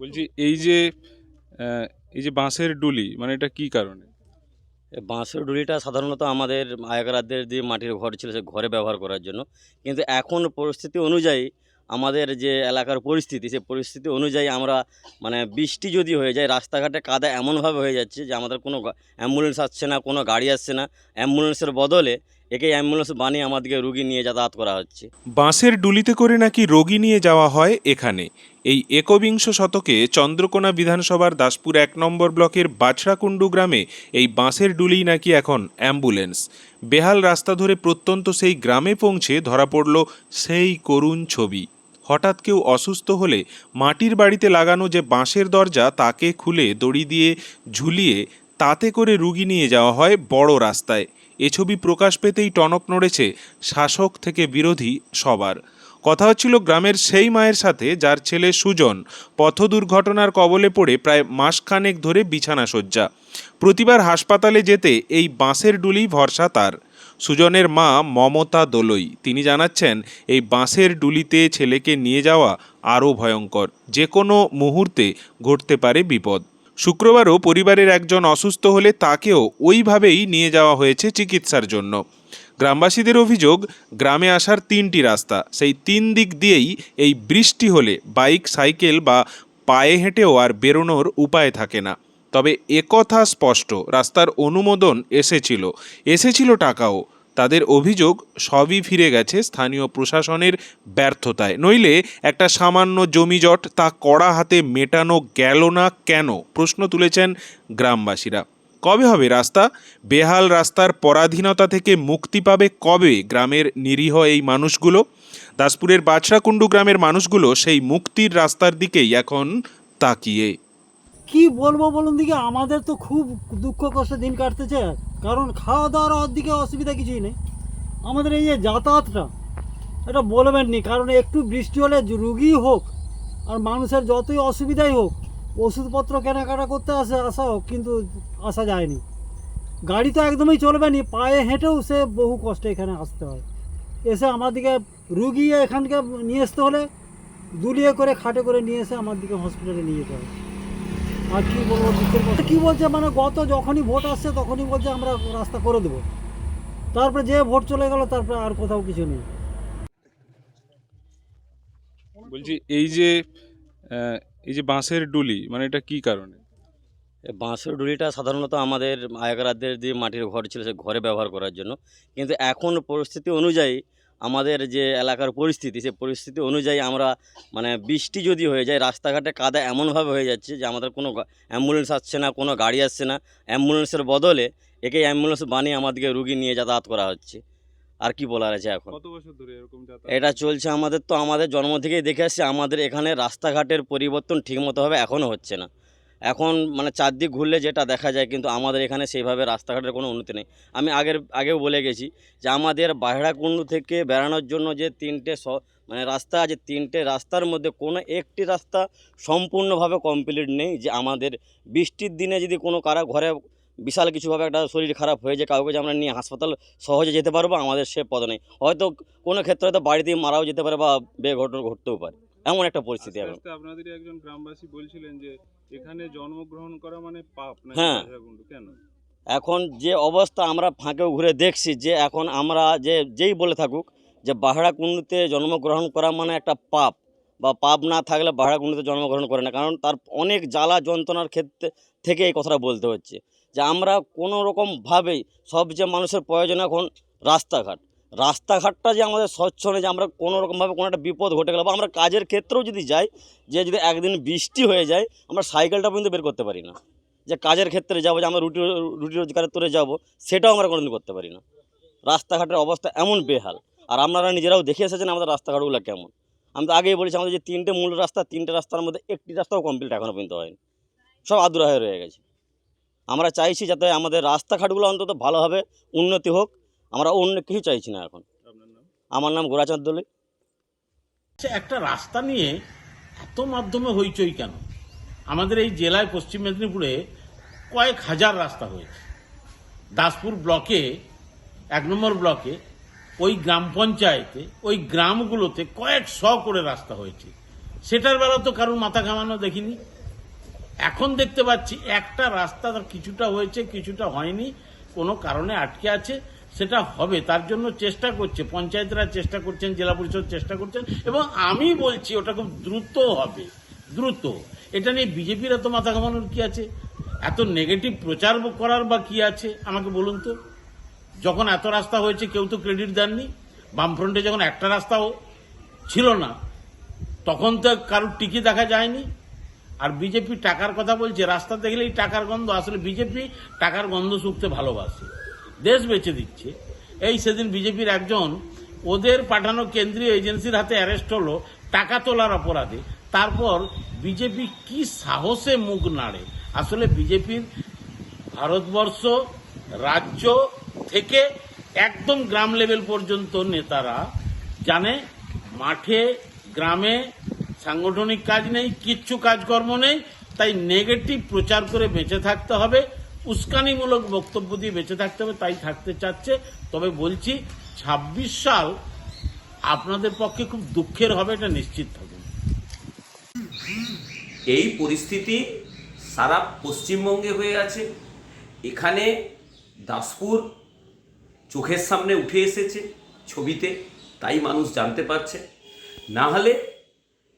বলছি এই যে এই যে বাঁশের ডুলি মানে এটা কি কারণে? বাঁশের ডুলিটা সাধারণত আমাদের আগেকারদের যে মাটির ঘর ছিল সে ঘরে ব্যবহার করার জন্য। কিন্তু এখন পরিস্থিতি অনুযায়ী আমাদের যে এলাকার পরিস্থিতি, সে পরিস্থিতি অনুযায়ী আমরা মানে বৃষ্টি যদি হয়ে যায়, রাস্তাঘাটে কাদা এমনভাবে হয়ে যাচ্ছে যে আমাদের কোনো অ্যাম্বুলেন্স আসছে না, কোনো গাড়ি আসছে না। অ্যাম্বুলেন্সের বদলে একে অ্যাম্বুলেন্স বানিয়ে আমাদেরকে রুগী নিয়ে যাতায়াত করা হচ্ছে। বাঁশের ডুলিতে করে নাকি রোগী নিয়ে যাওয়া হয় এখানে? এই একবিংশ শতকে চন্দ্রকোনা বিধানসভার দাসপুর এক নম্বর ব্লকের বাছড়াকুণ্ডু গ্রামে এই বাঁশের ডুলি নাকি এখন অ্যাম্বুলেন্স। বেহাল রাস্তা ধরে প্রত্যন্ত সেই গ্রামে পৌঁছে ধরা পড়ল সেই করুণ ছবি। হঠাৎ কেউ অসুস্থ হলে মাটির বাড়িতে লাগানো যে বাঁশের দরজা তাকে খুলে দড়ি দিয়ে ঝুলিয়ে তাতে করে রুগী নিয়ে যাওয়া হয় বড় রাস্তায়। এ ছবি প্রকাশ পেতেই টনক নড়েছে শাসক থেকে বিরোধী সবার। কথা হচ্ছিল গ্রামের সেই মায়ের সাথে যার ছেলে সুজন পথ দুর্ঘটনার কবলে পড়ে প্রায় মাসখানেক ধরে বিছানা শয্যা প্রতিবার হাসপাতালে যেতে এই বাঁশের ডুলি ভরসা তার। সুজনের মা মমতা দোলই, তিনি জানাচ্ছেন, এই বাঁশের ডুলিতে ছেলেকে নিয়ে যাওয়া আরও ভয়ঙ্কর। যে কোনো মুহূর্তে ঘটতে পারে বিপদ। শুক্রবারও পরিবারের একজন অসুস্থ হলে তাকেও ওইভাবেই নিয়ে যাওয়া হয়েছে চিকিৎসার জন্য। গ্রামবাসীদের অভিযোগ, গ্রামে আসার তিনটি রাস্তা। সেই তিন দিক দিয়েই এই বৃষ্টি হলে বাইক, সাইকেল বা পায়ে হেঁটেও আর বেরোনোর উপায় থাকে না। তবে একথা স্পষ্ট, রাস্তার অনুমোদন এসেছিল। এসেছিল টাকাও। তাদের অভিযোগ সবই ফিরে গেছে স্থানীয় প্রশাসনের ব্যর্থতায়। নইলে একটা সামান্য জমিজট তা কড়া হাতে মেটানো গেল না কেন? প্রশ্ন তুলেছেন গ্রামবাসীরা। কবে হবে রাস্তা? বেহাল রাস্তার পরাধীনতা থেকে মুক্তি পাবে কবে গ্রামের নিরীহ এই মানুষগুলো? দাসপুরের বাছড়াকুণ্ডু গ্রামের মানুষগুলো সেই মুক্তির রাস্তার দিকেই এখন তাকিয়ে। কি বলব বলুন দিকে আমাদের তো খুব দুঃখ কষ্টে দিন কাটতেছে। কারণ খাওয়া দাওয়ার ওদিকে অসুবিধা কিছুই নেই। আমাদের এই যে যাতায়াতটা, এটা বলবেন নি, কারণ একটু বৃষ্টি হলে রুগী হোক আর মানুষের যতই অসুবিধাই হোক, ওষুধপত্র কেনাকাটা করতে আসে, আসা হোক, কিন্তু আসা যায়নি। গাড়ি তো একদমই চলবে নি, পায়ে হেঁটেও সে বহু কষ্টে এখানে আসতে হয়। এসে আমার দিকে রুগী এখানকে নিয়ে আসতে হলে দুলিয়ে করে খাটে করে নিয়ে এসে আমার দিকে হসপিটালে নিয়ে যেতে হয়। আর কি বলব কি বলছে মানে গত যখনই ভোট আসছে তখনই বলছে আমরা রাস্তা করে দেবো। তারপরে যে ভোট চলে গেল তারপরে আর কোথাও কিছু নেই। বলছি এই যে এই যে বাঁশের ডুলি মানে এটা কি কারণে? বাঁশের ডুলিটা সাধারণত আমাদের আগেকারদের যে মাটির ঘর ছিল সে ঘরে ব্যবহার করার জন্য। কিন্তু এখন পরিস্থিতি অনুযায়ী আমাদের যে এলাকার পরিস্থিতি সে পরিস্থিতি অনুযায়ী আমরা মানে বৃষ্টি যদি হয়ে যায় রাস্তাঘাটে কাদা এমনভাবে হয়ে যাচ্ছে যে আমাদের কোনো অ্যাম্বুলেন্স আসছে না কোনো গাড়ি আসছে না। অ্যাম্বুলেন্সের বদলে একে অ্যাম্বুলেন্স বানিয়ে আমাদেরকে রুগী নিয়ে যাতায়াত করা হচ্ছে। আর কি বলার আছে এখন? কত বছর ধরে এরকম এটা চলছে আমাদের তো আমাদের জন্ম থেকেই দেখে আসছি আমাদের এখানে রাস্তাঘাটের পরিবর্তন ঠিকমতোভাবে এখনও হচ্ছে না। এখন মানে চারদিক ঘুরলে যেটা দেখা যায় কিন্তু আমাদের এখানে সেইভাবে রাস্তাঘাটের কোনো উন্নতি নেই। আমি আগের, আগেও বলে গেছি যে আমাদের বাহেড়াকুণ্ডু থেকে বেড়ানোর জন্য যে তিনটে মানে রাস্তা আছে, তিনটে রাস্তার মধ্যে কোনো একটি রাস্তা সম্পূর্ণভাবে কমপ্লিট নেই যে আমাদের বৃষ্টির দিনে যদি কোনো কারা ঘরে বিশাল কিছুভাবে একটা শরীর খারাপ হয়ে যায়, কাউকে যে আমরা নিয়ে হাসপাতাল সহজে যেতে পারব, আমাদের সে পদ নেই। হয়তো কোনো ক্ষেত্রে হয়তো বাড়িতেই মারাও যেতে পারে বা বেঘটনা ঘটতেও পারে। এমন একটা পরিস্থিতি এখন। আপনাদের একজন গ্রামবাসী বলছিলেন যে এখানে জন্মগ্রহণ করা মানে পাপ না হ্যাঁ। কেন? এখন যে অবস্থা আমরা ফাঁকেও ঘুরে দেখছি যে এখন আমরা যে যেই বলে থাকুক যে বাহাড়া কুণ্ডুতে জন্মগ্রহণ করা মানে একটা পাপ বা পাপ না থাকলে বাহাড়া কুণ্ডুতে জন্মগ্রহণ করে না। কারণ তার অনেক জ্বালা যন্ত্রণার ক্ষেত্রে থেকে এই কথাটা বলতে হচ্ছে যে আমরা কোনো রকমভাবেই সবচেয়ে মানুষের প্রয়োজন এখন রাস্তাঘাট রাস্তাঘাটটা যে আমাদের স্বচ্ছ নেই যে আমরা কোনো রকমভাবে কোনো একটা বিপদ ঘটে গেল বা আমরা কাজের ক্ষেত্রেও যদি যাই, যে যদি একদিন বৃষ্টি হয়ে যায়, আমরা সাইকেলটা পর্যন্ত বের করতে পারি না। যে কাজের ক্ষেত্রে যাব, যে আমরা রুটি রুটি রোজগারের তোরে যাব, সেটাও আমরা কোনোদিন করতে পারি না। রাস্তাঘাটের অবস্থা এমন বেহাল। আর আপনারা নিজেরাও দেখে এসেছেন আমাদের রাস্তাঘাটগুলো কেমন। আমি তো আগেই বলেছি, আমাদের যে তিনটে মূল রাস্তা, তিনটে রাস্তার মধ্যে একটি রাস্তাও কমপ্লিট এখনও পর্যন্ত হয়নি। সব আদুরা হয়ে রয়ে গেছে। আমরা চাইছি যাতে আমাদের রাস্তাঘাটগুলো অন্তত ভালোভাবে উন্নতি হোক আমরা অন্য কিছু চাইছি না এখন। আমার নাম গোরাচাঁদ দলি। আচ্ছা, একটা রাস্তা নিয়ে এত মাধ্যমে হইচই কেন? আমাদের এই জেলায় পশ্চিম মেদিনীপুরে কয়েক হাজার রাস্তা হয়েছে। দাসপুর ব্লকে এক নম্বর ব্লকে ওই গ্রাম পঞ্চায়েতে ওই গ্রামগুলোতে কয়েক শ করে রাস্তা হয়েছে। সেটার বেলা তো কারোর মাথা ঘামানো দেখিনি। এখন দেখতে পাচ্ছি একটা রাস্তা কিছুটা হয়েছে কিছুটা হয়নি। কোনো কারণে আটকে আছে। সেটা হবে, তার জন্য চেষ্টা করছে, পঞ্চায়েতরা চেষ্টা করছেন, জেলা পরিষদ চেষ্টা করছেন, এবং আমি বলছি ওটা খুব দ্রুত হবে, দ্রুত। এটা নিয়ে বিজেপির এত মাথা ঘামানোর কি আছে? এত নেগেটিভ প্রচার করার বা কি আছে? আমাকে বলুন তো। যখন এত রাস্তা হয়েছে, কেউ তো ক্রেডিট দেননি। বামফ্রন্টে যখন একটা রাস্তাও ছিল না, তখন তো কারোর টিকি দেখা যায়নি। আর বিজেপি টাকার কথা বলছে রাস্তা দেখলেই টাকার গন্ধ। আসলে বিজেপি টাকার গন্ধ শুকতে ভালোবাসে। দেশ বেঁচে দিচ্ছে। এই সেদিন বিজেপির একজন ওদের পাঠানো কেন্দ্রীয় এজেন্সির হাতে অ্যারেস্ট হলো, টাকা তোলার অপরাধে। তারপর বিজেপি কি সাহসে মুখ নাড়ে? আসলে বিজেপির ভারতবর্ষ রাজ্য থেকে একদম গ্রাম লেভেল পর্যন্ত নেতারা জানে, মাঠে, গ্রামে সাংগঠনিক কাজ নেই, কিচ্ছু কাজকর্ম নেই, তাই নেগেটিভ প্রচার করে বেঁচে থাকতে হবে। উস্কানিমূলক বক্তব্য দিয়ে বেঁচে থাকতে হবে, তাই থাকতে চাচ্ছে। তবে বলছি ২৬ সাল আপনাদের পক্ষে খুব দুঃখের হবে, এটা নিশ্চিত থাকুন। এই পরিস্থিতি সারা পশ্চিমবঙ্গে হয়ে আছে। এখানে দাসপুর চোখের সামনে উঠে এসেছে ছবিতে, তাই মানুষ জানতে পারছে। না হলে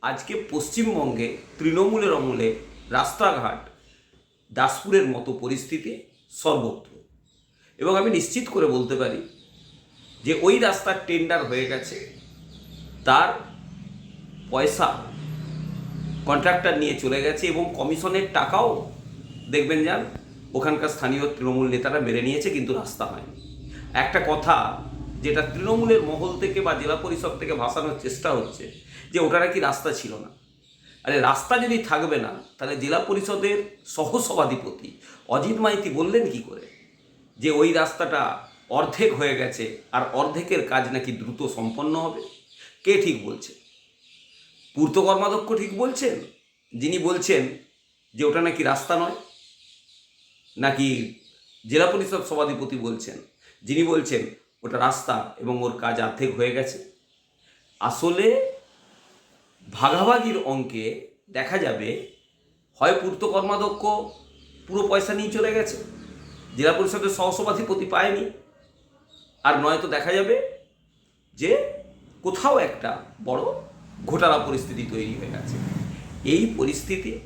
আজকে পশ্চিমবঙ্গে তৃণমূলের আমলে রাস্তাঘাট দাসপুরের মতো পরিস্থিতি সর্বত্র। এবং আমি নিশ্চিত করে বলতে পারি যে ওই রাস্তার টেন্ডার হয়ে গেছে, তার পয়সা কন্ট্রাক্টর নিয়ে চলে গেছে এবং কমিশনের টাকাও, দেখবেন যান, ওখানকার স্থানীয় তৃণমূল নেতারা মেরে নিয়েছে, কিন্তু রাস্তা হয়নি। একটা কথা, যেটা তৃণমূলের মহল থেকে বা জেলা পরিষদ থেকে ভাসানোর চেষ্টা হচ্ছে, যে ওটা নাকি রাস্তা ছিল না। আরে রাস্তা যদি থাকবে না, তাহলে জেলা পরিষদের সহসভাধিপতি অজিত মাইতি বললেন কি করে? যে ওই রাস্তাটা অর্ধেক হয়ে গেছে আর অর্ধেকের কাজ নাকি দ্রুত সম্পন্ন হবে? কে ঠিক বলছে? পূর্ত কর্মাধ্যক্ষ ঠিক বলছেন? যিনি বলছেন যে ওটা নাকি রাস্তা নয়? নাকি জেলা পরিষদ সভাধিপতি বলছেন? যিনি বলছেন ওটা রাস্তা এবং ওর কাজ অর্ধেক হয়ে গেছে। আসলে ভাগাভাগির অঙ্কে দেখা যাবে, হয় পূর্ত কর্মাধ্যক্ষ পুরো পয়সা নিয়ে চলে গেছে, জেলা পরিষদের সহসভাধিপতি পায়নি, আর নয়তো দেখা যাবে যে কোথাও একটা বড় ঘোটালা পরিস্থিতি তৈরি হয়ে গেছে। এই পরিস্থিতি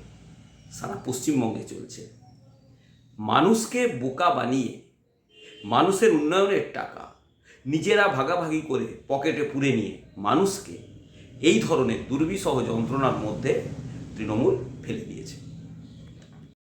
সারা পশ্চিমবঙ্গে চলছে। মানুষকে বোকা বানিয়ে, মানুষের উন্নয়নের টাকা নিজেরা ভাগাভাগি করে পকেটে পুরে নিয়ে মানুষকে এই ধরনের দুর্বিষহ যন্ত্রণার মধ্যে তৃণমূল ফেলে দিয়েছে।